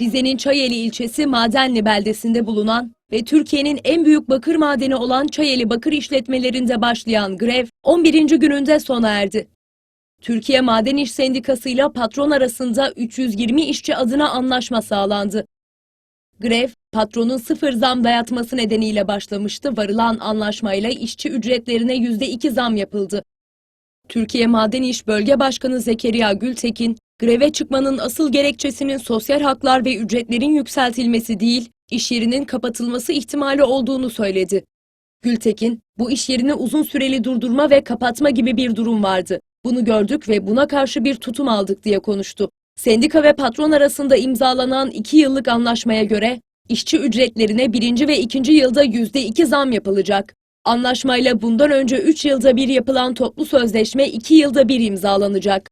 Rize'nin Çayeli ilçesi Madenli beldesinde bulunan ve Türkiye'nin en büyük bakır madeni olan Çayeli Bakır İşletmelerinde başlayan grev 11. gününde sona erdi. Türkiye Maden İş Sendikası ile patron arasında 320 işçi adına anlaşma sağlandı. Grev, patronun sıfır zam dayatması nedeniyle başlamıştı. Varılan anlaşmayla işçi ücretlerine %2 zam yapıldı. Türkiye Maden İş Bölge Başkanı Zekeriya Gültekin, greve çıkmanın asıl gerekçesinin sosyal haklar ve ücretlerin yükseltilmesi değil, iş yerinin kapatılması ihtimali olduğunu söyledi. Gültekin, bu iş yerini uzun süreli durdurma ve kapatma gibi bir durum vardı. Bunu gördük ve buna karşı bir tutum aldık diye konuştu. Sendika ve patron arasında imzalanan iki yıllık anlaşmaya göre işçi ücretlerine birinci ve ikinci yılda yüzde iki zam yapılacak. Anlaşmayla bundan önce 3 yılda bir yapılan toplu sözleşme 2 yılda bir imzalanacak.